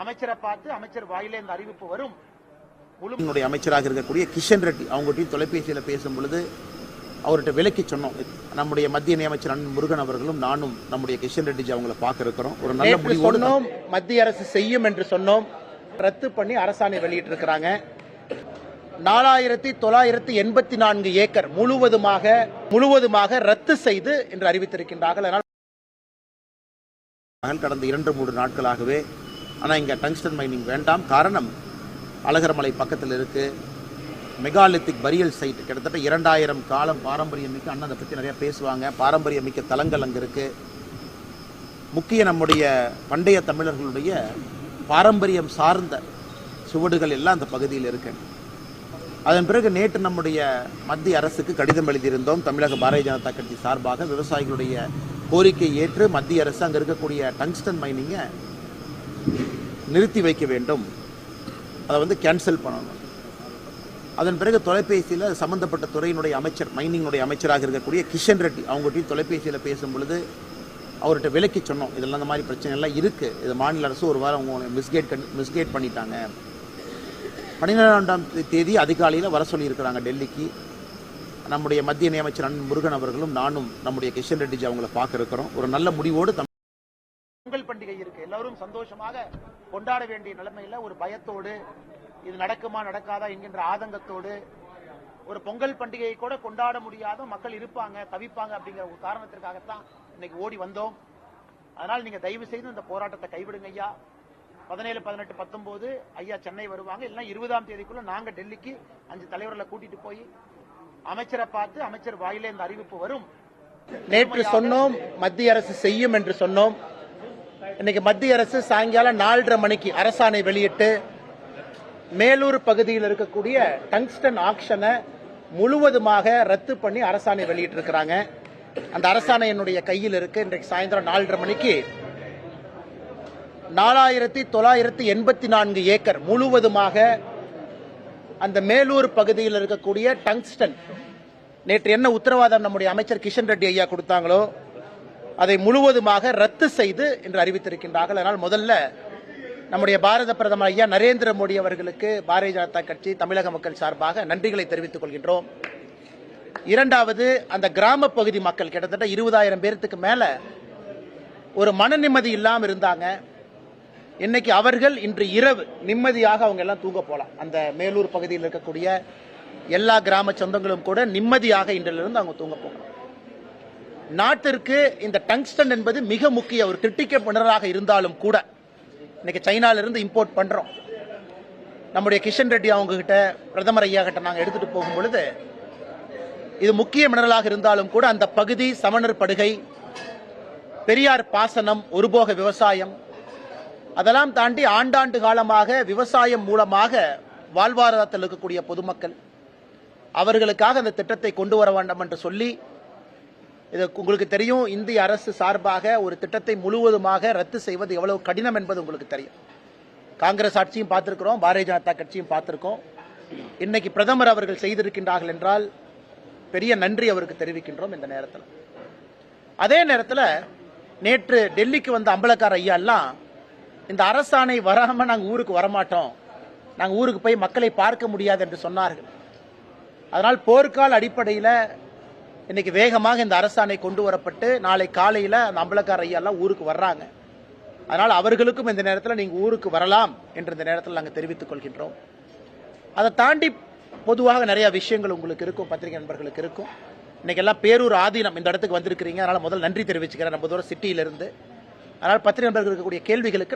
அமைச்சரை பார்த்து அமைச்சர் வாயிலே இந்த அறிவிப்பு வரும். என்னுடைய அமைச்சராக இருக்கக்கூடிய கிஷன் ரெட்டி அவங்ககிட்டயும் தொலைபேசியில் பேசும் பொழுது அவர்கிட்ட விலக்கி சொன்னோம். நம்முடைய மத்திய இணையமைச்சர் அண்ணன் முருகன் அவர்களும் நானும் நம்முடைய கிஷன் ரெட்டிஜி அவங்கள பார்க்க இருக்கிறோம் ஒரு நல்ல முடிவோடு சொன்னோம் மத்திய அரசு செய்யும் என்று சொன்னோம். ரத்து பண்ணி அரசாணை வெளியிட்டு இருக்கிறாங்க நாலாயிரத்தி தொள்ளாயிரத்தி எண்பத்தி நான்கு ஏக்கர் முழுவதுமாக முழுவதுமாக ரத்து செய்து என்று அறிவித்திருக்கின்றார்கள். அதனால் கடந்த இரண்டு மூன்று நாட்களாகவே ஆனால் இங்கே டங்ஸ்டன் மைனிங் வேண்டாம். காரணம் அழகர்மலை பக்கத்தில் இருக்குது மெகாலித்திக் பரியல் சைட் கிட்டத்தட்ட இரண்டாயிரம் காலம் பாரம்பரியம் மிக்க அண்ணன் அதை பற்றி நிறையா பேசுவாங்க. பாரம்பரியம் மிக்க தலங்கள் அங்கே இருக்குது முக்கிய நம்முடைய பண்டைய தமிழர்களுடைய பாரம்பரியம் சார்ந்த சுவடுகள் எல்லாம் அந்த பகுதியில் இருக்கு. அதன் பிறகு நேற்று நம்முடைய மத்திய அரசுக்கு கடிதம் எழுதியிருந்தோம். தமிழக பாரதிய ஜனதா கட்சி சார்பாக விவசாயிகளுடைய கோரிக்கை ஏற்று மத்திய அரசு அங்கே இருக்கக்கூடிய டங்ஸ்டன் மைனிங்கை நிறுத்தி வைக்க வேண்டும். அதை வந்து கேன்சல் பண்ணணும். அதன் பிறகு தொலைபேசியில் சம்பந்தப்பட்ட துறையினுடைய அமைச்சர் மைனிங்னுடைய அமைச்சராக இருக்கக்கூடிய கிஷன் ரெட்டி அவங்ககிட்டையும் தொலைபேசியில் பேசும் பொழுது அவர்கிட்ட விலக்கி சொன்னோம். இதெல்லாம் இந்த மாதிரி பிரச்சனைகள்லாம் இருக்குது இது மாநில அரசு ஒரு வாரம் அவங்க மிஸ்கேட் மிஸ்கேட் பண்ணிட்டாங்க. பன்னிரெண்டாம் தேதி அதிகாலையில் வர சொல்லியிருக்கிறாங்க டெல்லிக்கு. நம்முடைய மத்திய நியமைச்சர் அண்ணன் முருகன் அவர்களும் நானும் நம்முடைய கிஷன் ரெட்டிஜி அவங்கள பார்க்க இருக்கிறோம். ஒரு நல்ல முடிவோடு பொங்கல் பண்டிகை இருக்கு. எல்லாரும் சந்தோஷமாக கொண்டாட வேண்டிய நிலைமையில ஒரு பயத்தோடு இது நடக்குமா நடக்காதா என்கின்ற ஆதங்கத்தோடு ஒரு பொங்கல் பண்டிகையை கூட கொண்டாட முடியாத மக்கள் இருப்பாங்க தவிப்பாங்க அப்படிங்கிற ஒரு காரணத்திற்காகத்தான் இன்னைக்கு ஓடி வந்தோம். அதனால் நீங்க தயவு செய்து இந்த போராட்டத்தை கைவிடுங்க ஐயா. பதினேழு பதினெட்டு பத்தொன்பது ஐயா சென்னை வருவாங்க. இல்லைன்னா இருபதாம் தேதிக்குள்ள நாங்க டெல்லிக்கு அஞ்சு தலைவர்களை கூட்டிட்டு போய் அமைச்சரை பார்த்து அமைச்சர் வாயிலே இந்த அறிவிப்பு வரும். நேற்று சொன்னோம் மத்திய அரசு செய்யும் என்று சொன்னோம். இன்னைக்கு மத்திய அரசு சாயங்காலம் நாலரை மணிக்கு அரசாணை வெளியிட்டு மேலூர் பகுதியில் இருக்கக்கூடிய டங்ஸ்டன் ஆக்ஷனை முழுவதுமாக ரத்து பண்ணி அரசாணை வெளியிட்டிருக்கிறாங்க. அந்த அரசாணை என்னுடைய கையில் இருக்கு. இன்றைக்கு சாயந்தரம் நாலரை மணிக்கு நாலாயிரத்தி தொள்ளாயிரத்தி எண்பத்தி நான்கு ஏக்கர் முழுவதுமாக அந்த மேலூர் பகுதியில் இருக்கக்கூடிய டங்ஸ்டன். நேற்று என்ன உத்தரவாதம் நம்முடைய அமைச்சர் கிஷன் ரெட்டி ஐயா கொடுத்தாங்களோ? அதை முழுவதுமாக ரத்து செய்து என்று அறிவித்திருக்கின்றார்கள். அதனால் முதல்ல நம்முடைய பாரத பிரதமர் ஐயா நரேந்திர மோடி அவர்களுக்கு பாரதிய ஜனதா கட்சி தமிழக மக்கள் சார்பாக நன்றிகளை தெரிவித்துக் கொள்கின்றோம். இரண்டாவது அந்த கிராம பகுதி மக்கள் கிட்டத்தட்ட இருபதாயிரம் பேர்த்துக்கு மேல ஒரு மன நிம்மதி இல்லாமல் இருந்தாங்க. இன்னைக்கு அவர்கள் இன்று இரவு நிம்மதியாக அவங்க எல்லாம் தூங்க போலாம். அந்த மேலூர் பகுதியில் இருக்கக்கூடிய எல்லா கிராம சொந்தங்களும் கூட நிம்மதியாக இன்றிலிருந்து அவங்க தூங்க போகலாம். நாட்டிற்கு இந்த டங்ஸ்டன் என்பது மிக முக்கிய ஒரு கிரிட்டிக்க மினராக இருந்தாலும் கூட இன்னைக்கு சைனாலிருந்து இம்போர்ட் பண்ணுறோம் நம்முடைய கிஷன் ரெட்டி அவங்க கிட்ட பிரதமர் ஐயா கிட்ட நாங்கள் எடுத்துகிட்டு போகும் பொழுது இது முக்கிய மினரலாக இருந்தாலும் கூட அந்த பகுதி சமணர் படுகை பெரியார் பாசனம் ஒருபோக விவசாயம் அதெல்லாம் தாண்டி ஆண்டாண்டு காலமாக விவசாயம் மூலமாக வாழ்வாதாரத்தில் இருக்கக்கூடிய பொதுமக்கள் அவர்களுக்காக அந்த திட்டத்தை கொண்டு வர வேண்டும் என்று சொல்லி இது உங்களுக்கு தெரியும். இந்திய அரசு சார்பாக ஒரு திட்டத்தை முழுவதுமாக ரத்து செய்வது எவ்வளவு கடினம் என்பது உங்களுக்கு தெரியும். காங்கிரஸ் ஆட்சியும் பார்த்திருக்கிறோம் பாரதிய ஜனதா கட்சியும் பார்த்திருக்கோம். இன்னைக்கு பிரதமர் அவர்கள் செய்திருக்கின்றார்கள் என்றால் பெரிய நன்றி அவருக்கு தெரிவிக்கின்றோம் இந்த நேரத்தில். அதே நேரத்தில் நேற்று டெல்லிக்கு வந்த அம்பலக்கார ஐயா எல்லாம் இந்த அரசாணை வராமல் நாங்கள் ஊருக்கு வரமாட்டோம். நாங்கள் ஊருக்கு போய் மக்களை பார்க்க முடியாது என்று சொன்னார்கள். அதனால் போர்க்கால அடிப்படையில் இன்னைக்கு வேகமாக இந்த அரசாணை கொண்டு வரப்பட்டு நாளை காலையில் அந்த அம்பலக்கார ஐயாலாம் ஊருக்கு வர்றாங்க. அதனால் அவர்களுக்கும் இந்த நேரத்தில் நீங்கள் ஊருக்கு வரலாம் என்று இந்த நேரத்தில் நாங்கள் தெரிவித்துக் கொள்கின்றோம். அதை தாண்டி பொதுவாக நிறைய விஷயங்கள் உங்களுக்கு இருக்கும் பத்திரிகை நண்பர்களுக்கு இருக்கும். இன்னைக்கு எல்லாம் பேரூர் ஆதீனம் இந்த இடத்துக்கு வந்திருக்கிறீங்க. அதனால் முதல் நன்றி தெரிவிச்சுக்கிறேன். நம்ம தூரம் சிட்டியிலிருந்து. அதனால் பத்திரிகை நண்பர்களுக்கு இருக்கக்கூடிய கேள்விகளுக்கு